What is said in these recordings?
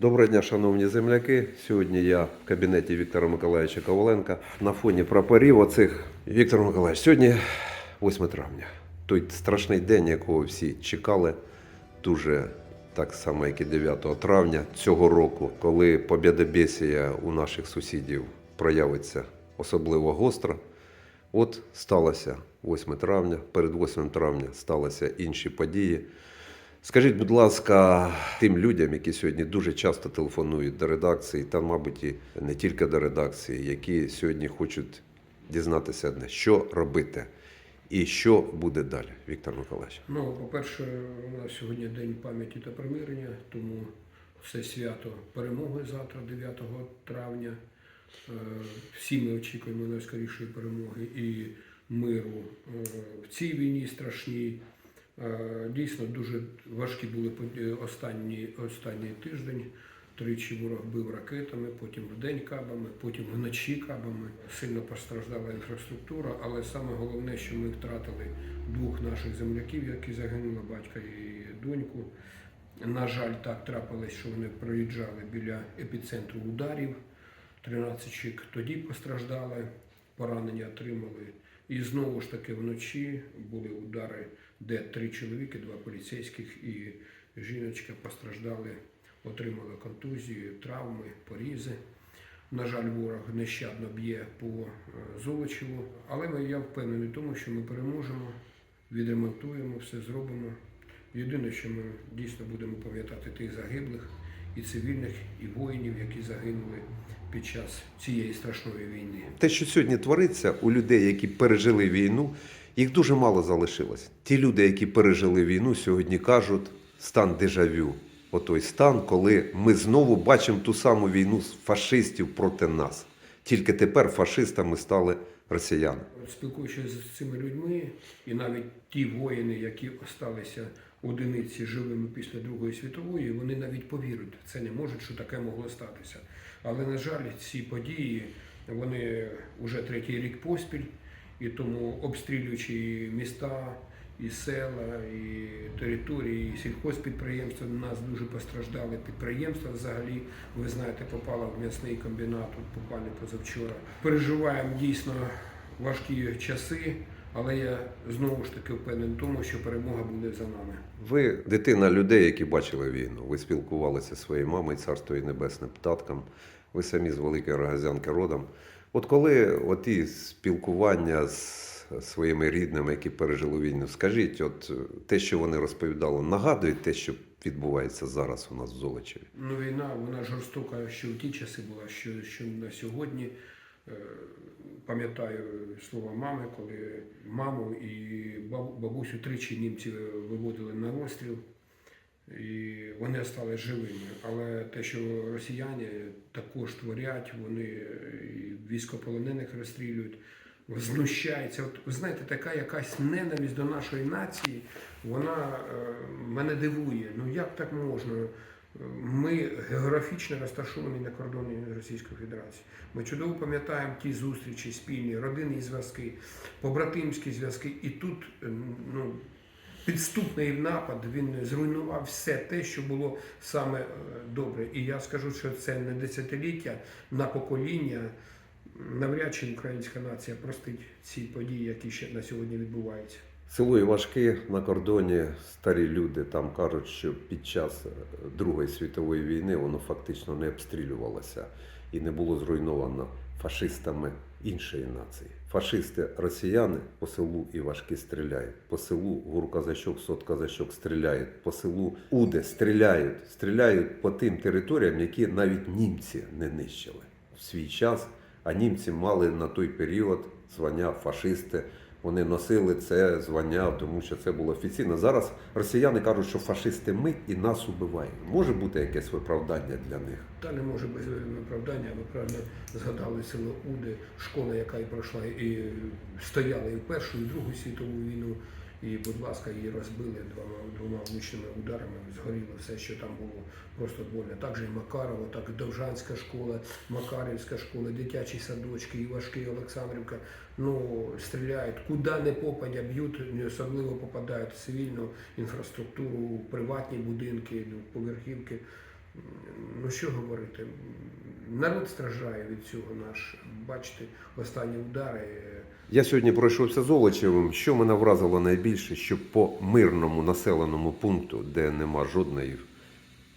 Доброго дня, шановні земляки. Сьогодні я в кабінеті Віктора Миколаївича Коваленка на фоні прапорів оцих. Віктор Миколаївич, сьогодні 8 травня. Той страшний день, якого всі чекали, дуже так само, як і 9 травня цього року, коли побєдобєсія у наших сусідів проявиться особливо гостро. От сталося 8 травня, перед 8 травня сталися інші події. Скажіть, будь ласка, тим людям, які сьогодні дуже часто телефонують до редакції, та, мабуть, і не тільки до редакції, які сьогодні хочуть дізнатися одне, що робити і що буде далі, Віктор Миколаївич. Ну, по-перше, у нас сьогодні день пам'яті та примирення, тому все свято перемоги завтра, 9 травня. Е, Всі ми очікуємо найскорішої перемоги і миру е, в цій війні страшній. Е, Дійсно, дуже важкі були події останні, останній тиждень. Тричі ворог бив ракетами, потім вдень кабами, потім вночі кабами. Сильно постраждала інфраструктура, але саме головне, що ми втратили двох наших земляків, які загинули, батька і доньку. На жаль, так трапилось, що вони проїжджали біля епіцентру ударів. 13 чоловік тоді постраждали, поранення отримали. І знову ж таки вночі були удари, де три чоловіки, два поліцейських і жіночка постраждали, отримали контузію, травми, порізи. На жаль, ворог нещадно б'є по е, Золочеву, але я впевнений в тому, що ми переможемо, відремонтуємо, все зробимо. Єдине, що ми дійсно будемо пам'ятати тих загиблих і цивільних, і воїнів, які загинули під час цієї страшної війни. Те, що сьогодні твориться у людей, які пережили війну, їх дуже мало залишилось. Ті люди, які пережили війну, сьогодні кажуть стан дежавю. Отой стан, коли ми знову бачимо ту саму війну з фашистів проти нас. Тільки тепер фашистами стали росіяни. Спілкуючись з цими людьми, і навіть ті воїни, які осталися одиниці живими після Другої світової, вони навіть повірять в це не можуть, що таке могло статися. Але на жаль, ці події вони вже третій рік поспіль, і тому обстрілюючи міста, і села, і території, і сільхозпідприємства, у нас дуже постраждали підприємства взагалі. Ви знаєте, попало в м'ясний комбінат буквально позавчора. Переживаємо дійсно важкі часи, але я знову ж таки впевнений в тому, що перемога буде за нами. Ви дитина людей, які бачили війну. Ви спілкувалися зі своєю мамою, царство і небесне птатком. Ви самі з Великої Рогазянки родом. От коли оті спілкування з своїми рідними, які пережили війну, скажіть, от те, що вони розповідали, нагадує те, що відбувається зараз у нас в Золочеві? Ну, війна, вона жорстока, що в ті часи була, що, що на сьогодні. Е, Пам'ятаю слова мами, коли маму і бабусю тричі німці виводили на розстріл, і вони стали живими. Але те, що росіяни також творять, вони військополонених розстрілюють, знущаються. От ви знаєте, така якась ненависть до нашої нації, вона е, мене дивує. Ну як так можна? Ми географічно розташовані на кордоні Російської Федерації. Ми чудово пам'ятаємо ті зустрічі, спільні, родинні зв'язки, побратимські зв'язки. І тут е, ну, підступний напад він зруйнував все те, що було саме е, добре. І я скажу, що це не десятиліття на покоління. Навряд чи українська нація простить ці події, які ще на сьогодні відбуваються. Село Івашки на кордоні старі люди там кажуть, що під час е, Другої світової війни воно фактично не обстрілювалося і не було зруйновано фашистами іншої нації. Фашисти росіяни по селу Івашки стріляють, по селу гурказачок, сотказачок стріляють, по селу Уде стріляють, стріляють по тим територіям, які навіть німці не нищили в свій час. А німці мали на той період звання фашисти. Вони носили це звання, тому що це було офіційно. Зараз росіяни кажуть, що фашисти ми і нас убивають. Може бути якесь виправдання для них. Та не може без виправдання. Ви правильно згадали село Уди, школа, яка і пройшла і стояла і в Першу, і Другу світову війну. І, будь ласка, її розбили двома, двома влучними ударами, згоріло все, що там було просто больно. Так же і Макарова, так і Довжанська школа, Макарівська школа, дитячі садочки, Івашки, Олександрівка. Ну, стріляють, куди не попадя, б'ють, особливо попадають в цивільну інфраструктуру, приватні будинки, в поверхівки. Ну, що говорити? Народ страждає від цього наш. Бачите, останні удари. Я сьогодні пройшовся Золочевим. Що мене вразило найбільше, що по мирному населеному пункту, де нема жодної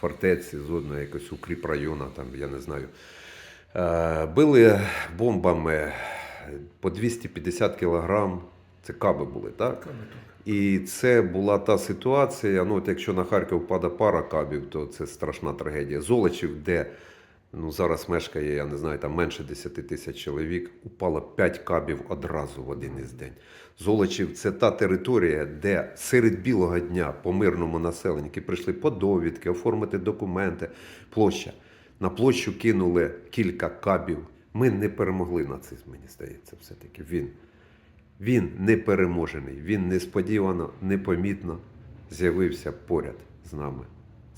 фортеці, жодної якогось укріпрайону, там я не знаю, е, били бомбами по 250 кілограм. Це каби були, так? І це була та ситуація. Ну, от якщо на Харків падає пара кабів, то це страшна трагедія. Золочів, де ну, зараз мешкає, я не знаю, там менше 10 тисяч чоловік, упало 5 кабів одразу в один із день. Золочів це та територія, де серед білого дня по мирному населенню, прийшли по довідки, оформити документи, площа. На площу кинули кілька кабів. Ми не перемогли нацизм, мені здається, все-таки він. Він непереможений, він несподівано, непомітно з'явився поряд з нами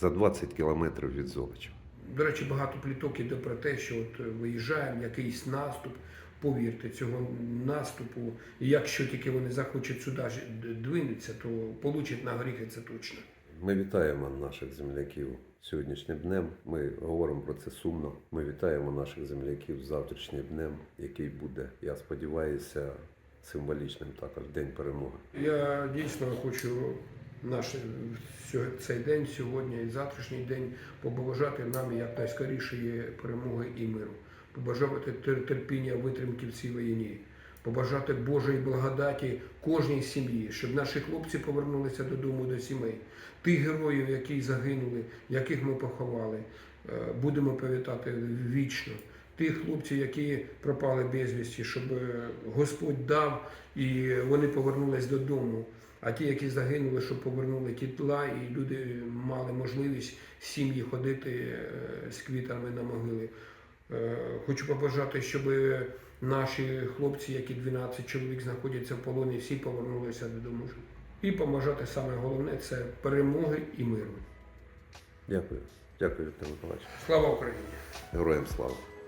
за 20 кілометрів від Золочева. До речі, багато пліток іде про те, що от виїжджаємо, якийсь наступ. Повірте, цього наступу, і якщо тільки вони захочуть сюди ж двинутися, то получать на горіхи це точно. Ми вітаємо наших земляків сьогоднішнім днем. Ми говоримо про це сумно. Ми вітаємо наших земляків завтрашнім днем, який буде, я сподіваюся, символічним також День перемоги. Я дійсно хочу наш цей день, сьогодні і завтрашній день побажати нам якнайскорішої перемоги і миру, побажати терпіння, витримки в цій війні, побажати Божої благодаті кожній сім'ї, щоб наші хлопці повернулися додому до сімей. Тих героїв, які загинули, яких ми поховали, е, будемо пам'ятати вічно. Тих хлопців, які пропали безвісті, щоб е, Господь дав і вони повернулись додому. А ті, які загинули, щоб повернули ті тла, і люди мали можливість сім'ї ходити е, з квітами на могили. Е, Хочу побажати, щоб наші хлопці, які 12 чоловік знаходяться в полоні, всі повернулися додому. І побажати саме головне це перемоги і миру. Дякую. Дякую, Віктор Миколаївич. Слава Україні! Героям слава.